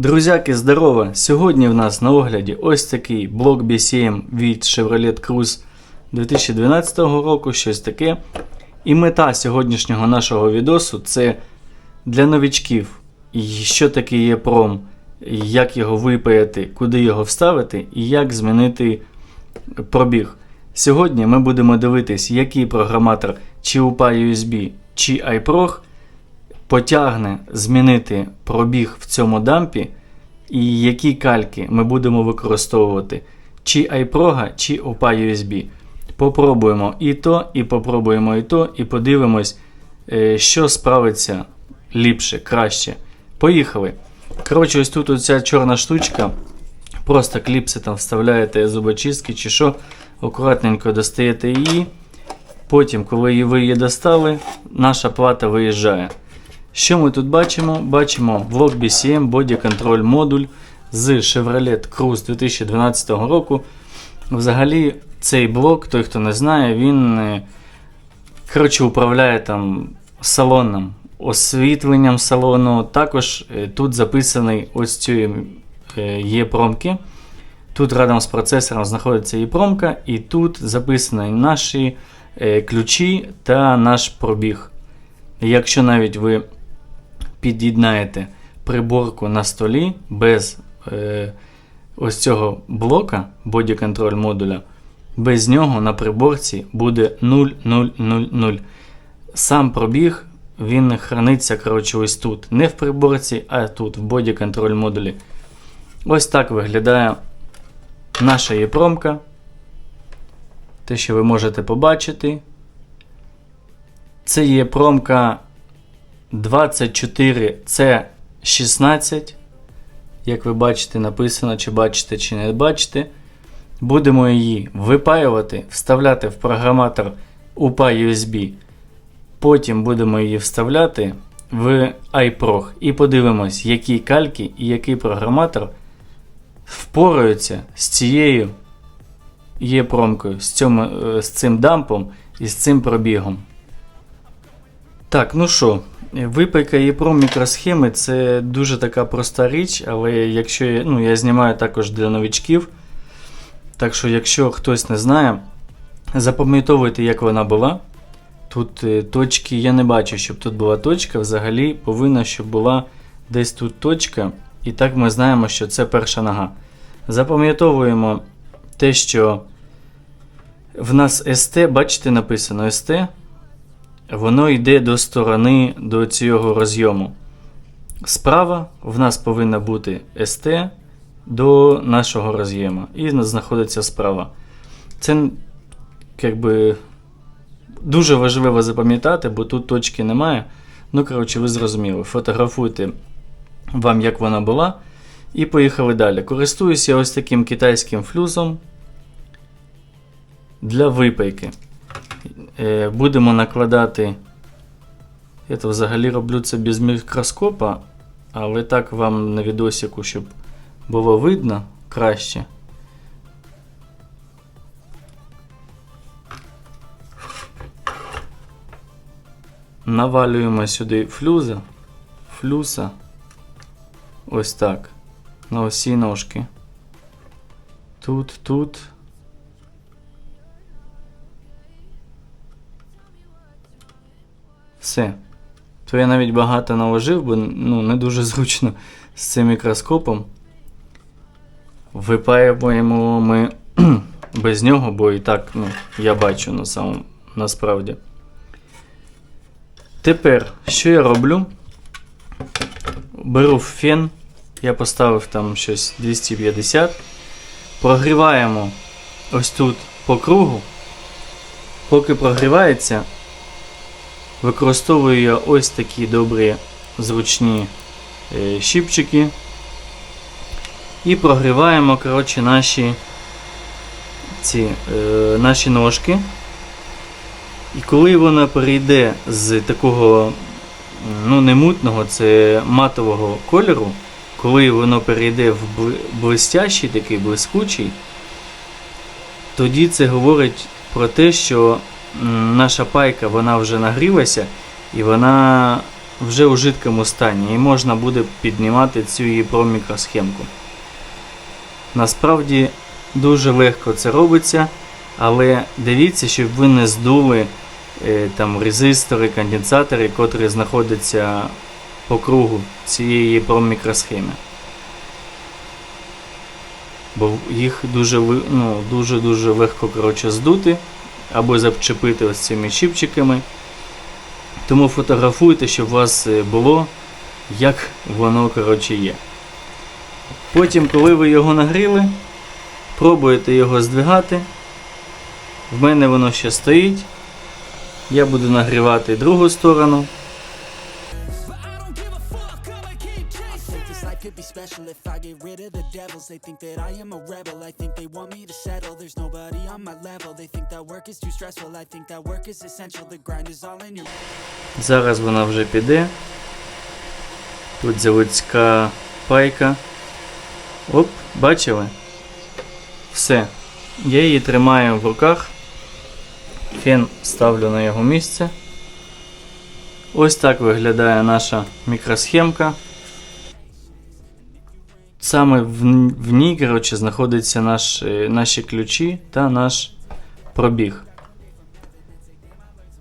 Друзяки, здорово! Сьогодні в нас на огляді ось такий блок BCM від Chevrolet Cruze 2012 року, щось таке. І мета сьогоднішнього нашого відосу це для новічків, що таке є пром, як його випаяти, куди його вставити і як змінити пробіг. Сьогодні ми будемо дивитись, який програматор чи UPA USB, чи iProg потягне змінити пробіг в цьому дампі, і які кальки ми будемо використовувати, чи iProg, чи UPA USB. Попробуємо і то, і попробуємо і то, і подивимось, е, що справиться ліпше, краще. Поїхали. Коротше, ось тут оця чорна штучка. Просто кліпси там вставляєте зубочистки чи що, акуратненько достаєте її. Потім, коли ви її достали, наша плата виїжджає. Що ми тут бачимо? Бачимо блок BCM Body Control модуль з Chevrolet Cruze 2012 року. Взагалі, цей блок, той, хто не знає, він е, коротше, управляє там салоном, освітленням салону. Також е, тут записаний ось цієї е, є промки. Тут рядом з процесором знаходиться і промка, і тут записані наші ключі та наш пробіг. Якщо навіть ви під'єднаєте приборку на столі без е, ось цього блока Body Control модуля, без нього на приборці буде 0,000. Сам пробіг він храниться коротше, ось тут. Не в приборці, а тут, в Body Control модулі. Ось так виглядає наша єпромка. Те, що ви можете побачити. Це є промка 24C16. Як ви бачите, написано, чи бачите, чи не бачите. Будемо її випаювати, вставляти в програматор UPA USB. Потім будемо її вставляти в iProg і подивимось, які кальки і який програматор впораються з цією є промкою, з, цьому, е, з цим дампом і з цим пробігом. Так, ну що, випайка EEPROM мікросхеми це дуже така проста річ, але якщо я, ну, я знімаю також для новичків. Так що, якщо хтось не знає, запам'ятовуйте, як вона була. Тут е, точки я не бачу, щоб тут була точка. Взагалі повинна, щоб була десь тут точка. І так ми знаємо, що це перша нога. Запам'ятовуємо те, що в нас СТ, бачите, написано СТ, воно йде до сторони до цього розйому. Справа в нас повинна бути СТ до нашого роз'єму. І знаходиться справа. Це якби дуже важливо запам'ятати, бо тут точки немає. Ну, коротше, ви зрозуміли. Фотографуйте вам, як вона була. І поїхали далі. Користуюся ось таким китайським флюзом для випайки. Е, Будемо накладати. Я взагалі роблю це без мікроскопа, але так вам на відосіку, щоб було видно краще. Навалюємо сюди флюза, флюса. Ось так. На осі ножки. Тут, тут. Все. То я навіть багато наложив, бо ну, не дуже зручно з цим мікроскопом. Випаюємо ми без нього, бо і так ну, я бачу на самому, насправді. Тепер, що я роблю? Беру фен, я поставив там щось 250. Прогріваємо ось тут по кругу. Поки прогрівається, використовую я ось такі добрі зручні е, щіпчики. І прогріваємо коротше, наші, ці, е, наші ножки. І коли вона перейде з такого ну, не мутного, це матового кольору, коли воно перейде в блистящий, такий блискучий, тоді це говорить про те, що наша пайка вона вже нагрілася і вона вже у жидкому стані і можна буде піднімати цю її промікросхемку. Насправді дуже легко це робиться, але дивіться, щоб ви не здули е, там резистори, конденсатори, котрі знаходяться по кругу цієї промікросхеми. Бо їх дуже ну, дуже, дуже легко коротше, здути або зачепити ось цими щипчиками. Тому фотографуйте, щоб у вас е, було, як воно коротше, є. Потім, коли ви його нагріли, пробуєте його здвигати. В мене воно ще стоїть. Я буду нагрівати другу сторону. Of the devils. They think that I am a rebel. I think they want me to settle. There's nobody on my level. They think that work is too stressful. I think that work is essential. The grind is all in your. Зараз вона вже піде. Тут заводська пайка. Оп, бачили? Все. Я її тримаю в руках. Фен ставлю на його місце. Ось так виглядає наша мікросхемка. Саме в, в ній, коротше, знаходяться наш, е, наші ключі та наш пробіг.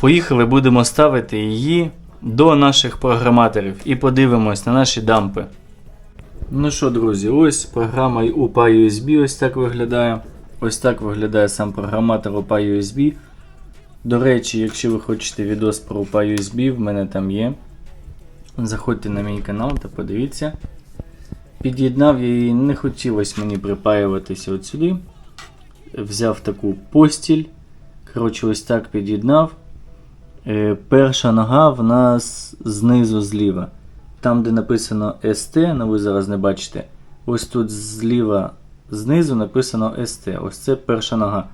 Поїхали, будемо ставити її до наших програматорів і подивимось на наші дампи. Ну що, друзі, ось програма UPA USB ось так виглядає. Ось так виглядає сам програматор UPA USB. До речі, якщо ви хочете відос про UPA USB, в мене там є. Заходьте на мій канал та подивіться. Під'єднав її, не хотілося мені припаюватися от сюди. Взяв таку постіль. Коротше, ось так під'єднав. Е, перша нога в нас знизу зліва. Там, де написано ST, ну ви зараз не бачите. Ось тут зліва знизу написано ST. Ось це перша нога.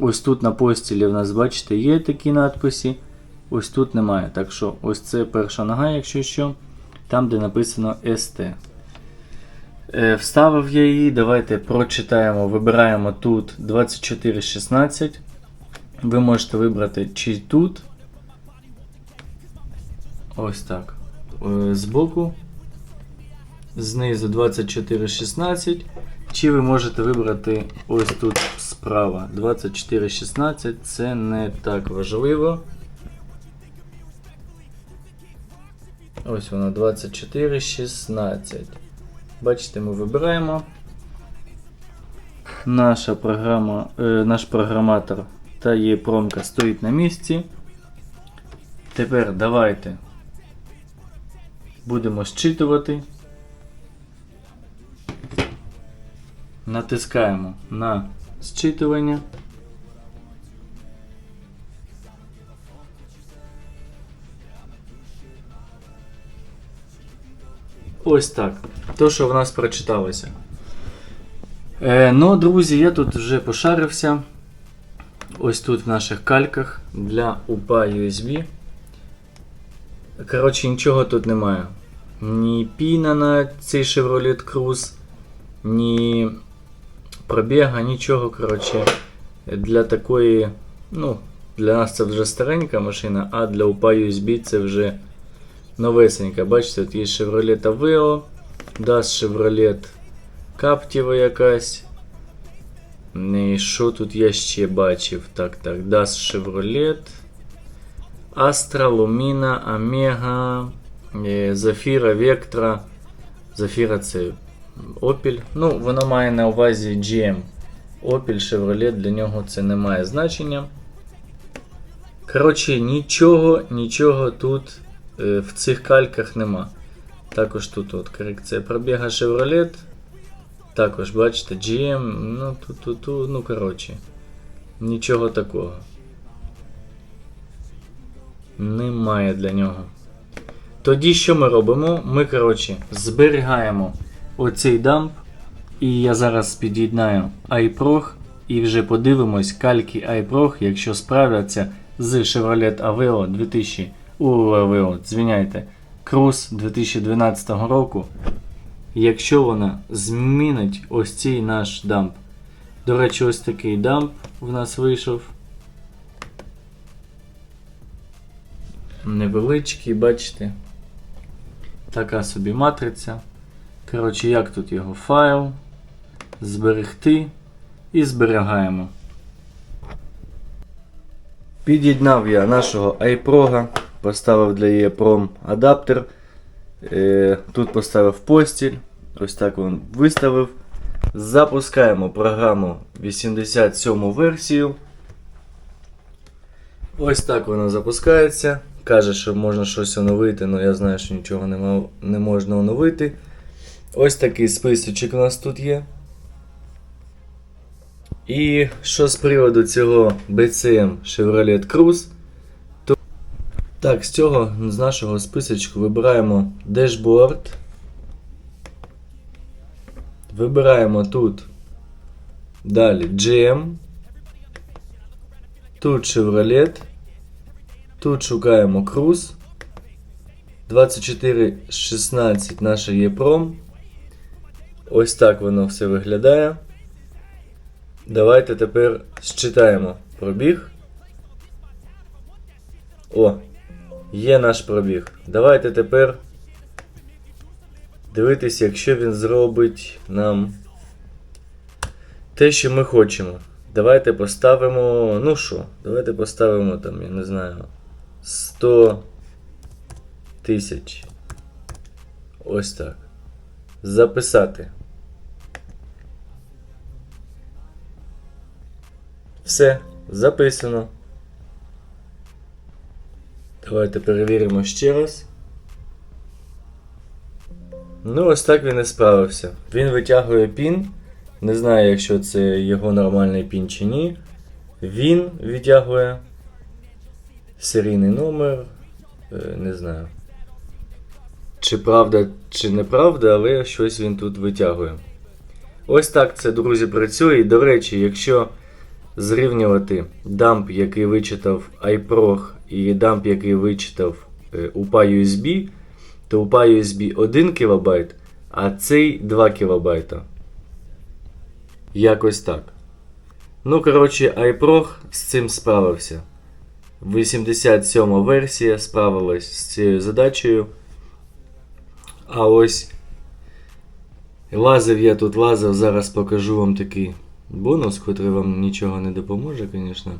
Ось тут на постілі в нас, бачите, є такі надписи. Ось тут немає. Так що ось це перша нога, якщо що. Там, де написано ST. Е, Вставив я її. Давайте прочитаємо. Вибираємо тут 2416. Ви можете вибрати чи тут. Ось так. Е, Збоку. Знизу 2416. Чи ви можете вибрати ось тут справа 2416. Це не так важливо. Ось воно 2416. Бачите, ми вибираємо. Наша програма, е, наш програматор та її промка стоїть на місці. Тепер давайте будемо зчитувати. Натискаємо на зчитування. Ось так. То, що в нас прочиталося. Е, ну, друзі, я тут вже пошарився. Ось тут в наших кальках для UPA USB. Коротше, нічого тут немає. Ні піна на цей Chevrolet Cruze, ні пробіга, нічого. Коротше, для такої, ну, для нас це вже старенька машина, а для UPA USB це вже новесенька. Бачите, тут є Chevrolet Aveo, DAS Chevrolet Captiva якась. І що тут я ще бачив? Так, так, DAS Chevrolet. Astra, Lumina, Omega, е, Zafira, Vectra. Zafira це Opel. Ну, воно має на увазі GM. Opel, Chevrolet, для нього це не має значення. Коротше, нічого, нічого тут в цих кальках нема. Також тут от корекція пробіга Chevrolet. Також, бачите, GM, ну тут, тут, тут, ну коротше. Нічого такого. Немає для нього. Тоді що ми робимо? Ми, коротше, зберігаємо оцей дамп. І я зараз під'єднаю iProg і вже подивимось кальки iProg, якщо справляться з Chevrolet Aveo 2000 у звиняйте, Cruze 2012 року. Якщо вона змінить ось цей наш дамп. До речі, ось такий дамп в нас вийшов. Невеличкий, бачите. Така собі матриця. Коротше, як тут його файл. Зберегти і зберігаємо. Під'єднав я нашого iPro, поставив для EEPROM адаптер. Е, Тут поставив постіль. Ось так він виставив. Запускаємо програму 87 версію. Ось так вона запускається. Каже, що можна щось оновити, але я знаю, що нічого не, можна оновити. Ось такий списочок у нас тут є. І що з приводу цього BCM Chevrolet Cruze, так, з цього з нашого списочку вибираємо Dashboard. Вибираємо тут далі GM. Тут Chevrolet. Тут шукаємо Cruze. 2416 наша ЄПРОМ. Ось так воно все виглядає. Давайте тепер считаємо пробіг. О, є наш пробіг. Давайте тепер дивитися, якщо він зробить нам те, що ми хочемо. Давайте поставимо. Ну що, давайте поставимо там, я не знаю, 100 тисяч. Ось так. Записати. Все, записано. Давайте перевіримо ще раз. Ну, ось так він і справився. Він витягує пін. Не знаю, якщо це його нормальний пін чи ні. Він відтягує серійний номер. Е, Не знаю. Чи правда, чи неправда, але щось він тут витягує. Ось так це, друзі, працює. І, до речі, якщо зрівнювати дамп, який вичитав iProg, і дамп, який вичитав е, UPA USB, то UPA USB 1 кБ, а цей 2 кБ. Якось так. Ну, коротше, iProg з цим справився. 87 версія справилась з цією задачею. А ось лазив я тут лазив, зараз покажу вам такий бонус, котрий вам нічого не допоможе, звісно.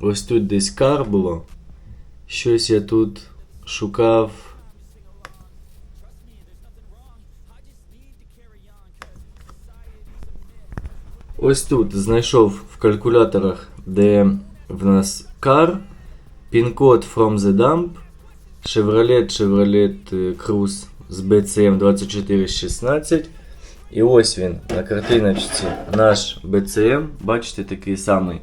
Ось тут десь кар було. Щось я тут шукав. Ось тут знайшов в калькуляторах, де в нас car, пін-код from the dump, Chevrolet Chevrolet е, Cruze з BCM 2416. І ось він на картиночці наш BCM, бачите, такий самий.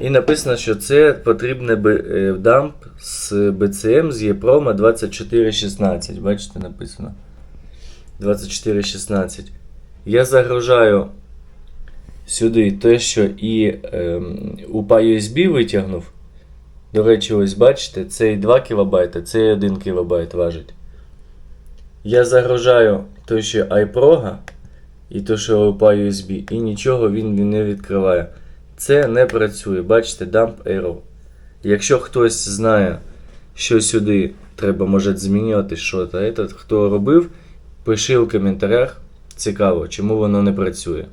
І написано, що це потрібне е, дамп з BCM з EPROM 2416. Бачите, написано 2416. Я загружаю сюди те, що і ем, UPA USB витягнув. До речі, ось бачите, цей 2 кБ, цей 1 кБ важить. Я загружаю той, що iPro і то, що UPA USB, і нічого він не відкриває. Це не працює. Бачите, Dump Arrow. Якщо хтось знає, що сюди треба може змінювати этот, хто робив, пиши у коментарях. Цікаво, чому воно не працює.